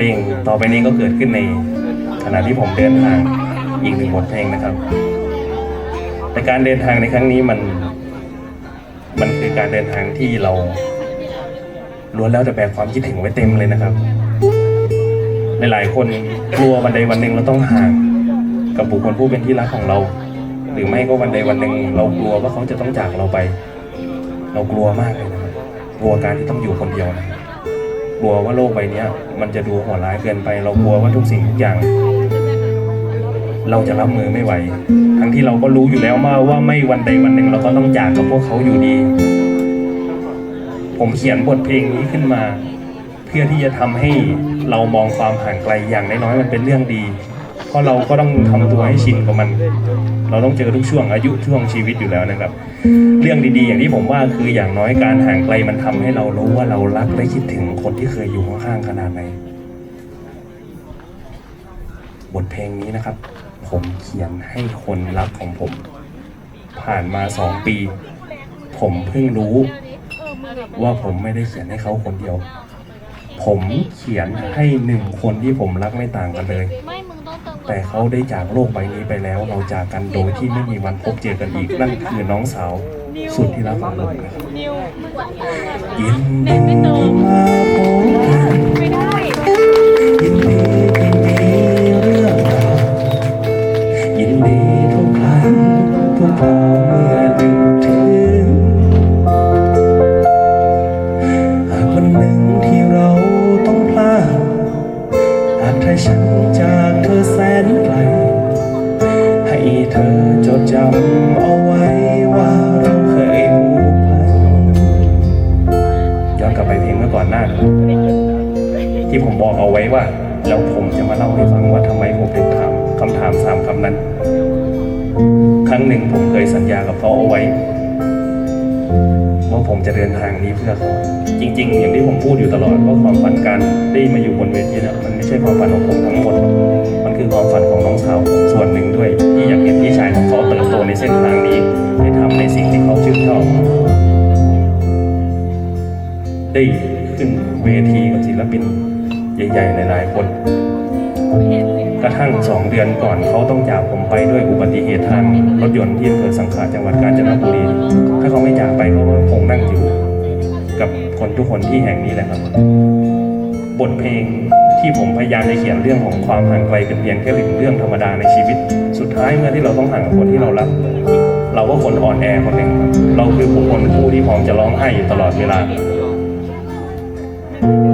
เพลง ต่อไปนี้ก็เกิดขึ้นในขณะที่ผมเดินทางอีกหนึ่งบทเพลงนะครับ แต่การเดินทางในครั้งนี้มัน มันคือการเดินทางที่เราล้วนแล้วแต่แบกความคิดถึงไว้เต็มเลยนะครับ หลายๆคนกลัววันใดวันหนึ่งเราต้องห่างกับบุคคลผู้เป็นที่รักของเรา หรือไม่ก็วันใดวันหนึ่งเรากลัวว่าเขาจะต้องจากเราไป เรากลัวมากเลยนะครับกลัวการที่ต้องอยู่คนเดียวนะครับ กลัวว่าโลกใบนี้มันจะดูโหดร้ายเกินไป เรากลัวว่าทุกสิ่งทุกอย่าง เราจะรับมือไม่ไหว ทั้งที่เราก็รู้อยู่แล้วมาว่าไม่วันใดวันหนึ่งเราก็ต้องจากกับพวกเขาอยู่ดี ผมเขียนบทเพลงนี้ขึ้นมา เพื่อที่จะทำให้เรามองความห่างไกลอย่างน้อยๆมันเป็นเรื่องดี เพราะเราก็ต้องทำตัวให้ชินกับมัน เราต้องเจอทุกช่วงอายุช่วงชีวิตอยู่แล้วนะครับ เรื่องดีๆ อย่างที่ผมว่าคืออย่างน้อยการห่างไกลมันทำให้เรารู้ว่าเรารักและคิดถึงคนที่เคยอยู่ข้างๆขนาดไหนบทเพลงนี้นะครับ ผมเขียนให้คนรักของผม ผ่านมาสองปี ผมเพิ่งรู้ ว่าผมไม่ได้เขียนให้เขาคนเดียว ผมเขียนให้หนึ่งคนที่ผมรักไม่ต่างกันเลย แต่เขาได้จากโลกใบนี้ไปแล้ว เราจากกันโดยที่ไม่มีวันพบเจอกันอีกนั่นคือน้องสาวสุดที่รักของผมนะครับนิวมึงต้องเติมยินดีที่มาพบกันไม่ได้ยิน เอาไว้ว่า แล้วผมจะมาเล่าให้ฟังว่าทำไมผมถึงถามคำถามสามคำนั้น ครั้งหนึ่งผมเคยสัญญากับเขาเอาไว้ว่าผมจะเดินทางนี้เพื่อเขาจริง ๆ อย่างที่ผมพูดอยู่ตลอดว่าความฝันการได้มาอยู่บนเวทีนี่มันไม่ใช่ความฝันของผมทั้งหมด มันคือความฝันของน้องสาวผมส่วนหนึ่งด้วยที่อยากเห็นพี่ชายของเขาเติบโตในเส้นทางนี้ได้ทำในสิ่งที่เขาชื่นชอบได้ขึ้นเวทีกับศิลปิน ใหญ่ๆหลายๆคนกระทั่งสองเดือนก่อนเขาต้องจากผมไปด้วยอุบัติเหตุทางรถยนต์ที่อำเภอสังขะจังหวัดกาญจนบุรี ถ้าเขาไม่จากไปเขาก็คงนั่งอยู่ กับคนทุกคนที่แห่งนี้แหละครับ บทเพลงที่ผมพยายามจะเขียนเรื่องของความห่างไกลเป็นเพียงแค่เรื่องธรรมดาในชีวิต สุดท้ายเมื่อที่เราต้องห่างกับคนที่เรารัก เราก็คนอ่อนแอคนหนึ่งครับเราคือบุคคลผู้ที่พร้อมจะร้องไห้อยู่ตลอดเวลา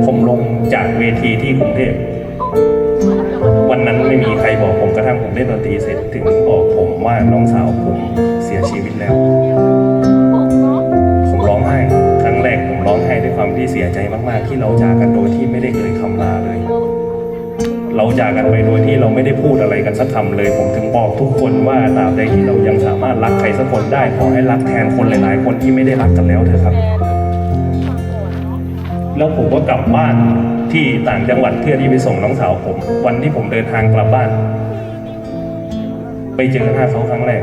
ผมลงจากเวทีที่กรุงเทพ วันนั้นไม่มีใครบอกผมกระทั่งผมเล่นดนตรีเสร็จถึงบอกผมว่าน้องสาวผมเสียชีวิตแล้ว ผมร้องไห้ครั้งแรกผมร้องไห้ด้วยความที่เสียใจมากๆ ที่เราจากกันโดยที่ไม่ได้เอ่ยคำลาเลย เราจากกันไปโดยที่เราไม่ได้พูดอะไรกันสักคำเลย ผมถึงบอกทุกคนว่าตราบใดที่เรายังสามารถรักใครสักคนได้ขอให้รักแทนคนหลายๆ คนที่ไม่ได้รักกันแล้วเถอะครับ แล้วผมก็กลับบ้านที่ต่างจังหวัดเพื่อที่ไปส่งน้องสาวผม วันที่ผมเดินทางกลับบ้าน ไปเจอหน้าเขาครั้งแรก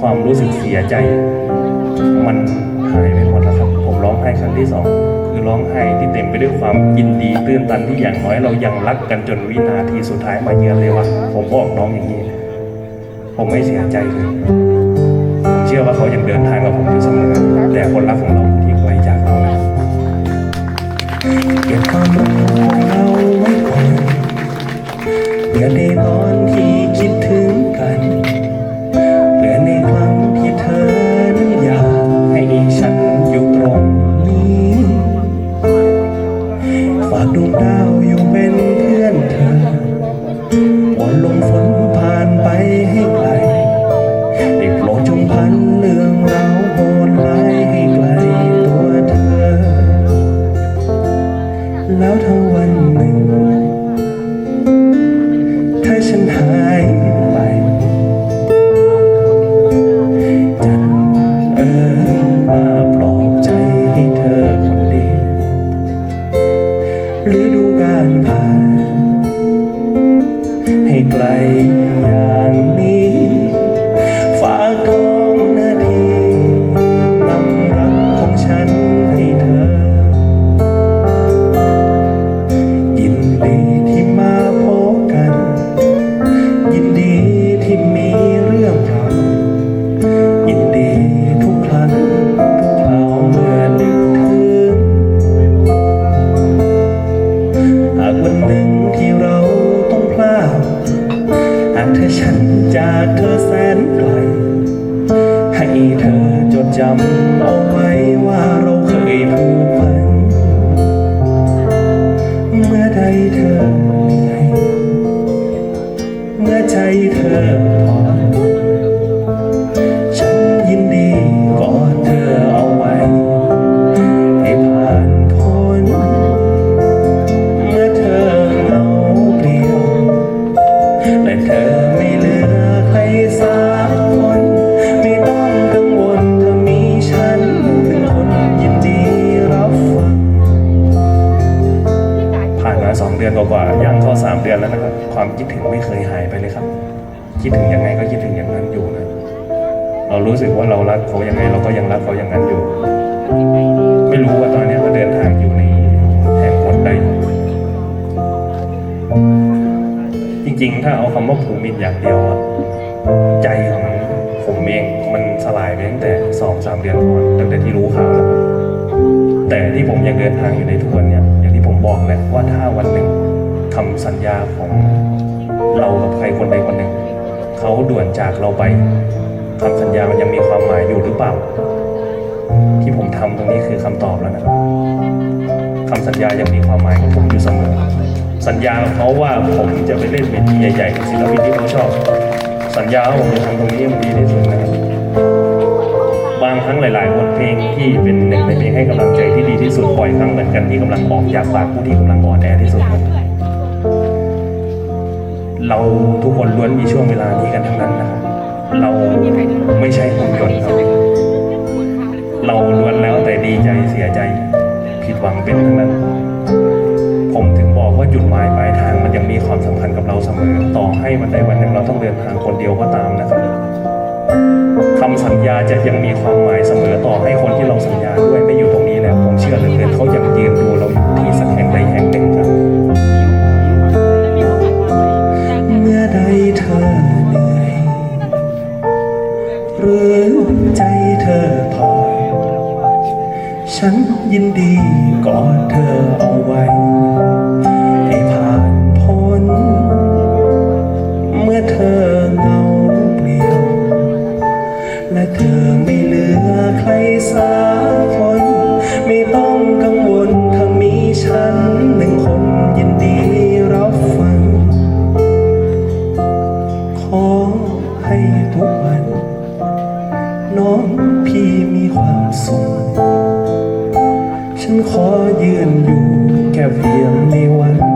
ความรู้สึกเสียใจ มันหายไปหมดแล้วครับ ผมร้องไห้ครั้งที่สองคือร้องไห้ที่เต็มไปด้วยความยินดีตื้นตันที่อย่างน้อยเรายังรักกันจนวินาทีสุดท้ายมาเยือนเลยว่าผมบอกน้องอย่างนี้ ผมไม่เสียใจเลยผมเชื่อว่าเขายังเดินทางกับผมอยู่เสมอแต่คนรักของเรา เพื่ หรือดูการผ่าน ให้ไกล จากเธอแสนไกล ให้เธอจดจำเอา คิดถึงไม่เคยหายไปเลยครับ คิดถึงยังไงก็คิดถึงอย่างนั้นอยู่นะ เรารู้สึกว่าเรารักเขายังไงเราก็ยังรักเขาอย่างนั้นอยู่ ไม่รู้ว่าตอนนี้เขาเดินทางอยู่ในแห่งหนใดจริงๆ ถ้าเอาคำว่าภูมิอย่างเดียวอะใจของผมเองมันสลายไปตั้งแต่สองสามเดือนก่อนตั้งแต่ที่รู้ข่าวแล้วแต่ที่ผมยังเดินทางอยู่ในทุกวันเนี่ยอย่างที่ผมบอกแหละว่าถ้าวันหนึ่งคำสัญญาของ เรากับใครคนใดคนหนึ่ง เขาด่วนจากเราไปคำสัญญามันยังมีความหมายอยู่หรือเปล่า ที่ผมทำตรงนี้คือคำตอบแล้วนะครับคำสัญญายังมีความหมายของผมอยู่เสมอ สัญญาเขาว่าผมจะไปเล่นเวทีใหญ่ๆกับศิลปินที่เขาชอบ สัญญาว่าผมจะทำตรงนี้มันดีที่สุดนะครับบางครั้งหลายๆบทเพลงที่เป็นหนึ่งในเพลงให้กำลังใจที่ดีที่สุดบ่อยครั้งเหมือนกันที่กำลังออกจากปากผู้ที่กำลังอ่อนแอที่สุด เราทุกคนล้วนมีช่วงเวลานี้กันทั้งนั้นนะครับ เราไม่ใช่หุ่นยนต์ครับเราล้วนแล้วแต่ดีใจเสียใจผิดหวังเป็นทั้งนั้น ผมถึงบอกว่าจุดหมายปลายทางมันยังมีความสำคัญกับเราเสมอ ต่อให้วันใดวันหนึ่งเราต้องเดินทางคนเดียวก็ตามนะครับคำสัญญาจะยังมีความหมายเสมอต่อให้คนที่เราสัญญาด้วยไม่อยู่ตรงนี้แล้วผมเชื่อเหลือเกินเขายังยืนดูเราอยู่ที่สักแห่งใดแห่งหนึ่งครับ ฉันยินดีกอดเธอเอาไว้ ให้ผ่านพ้น เมื่อเธอเหงาเปลี่ยว และเธอไม่เหลือใครสักคน ขอยืนอยู่แค่เพียงในวัน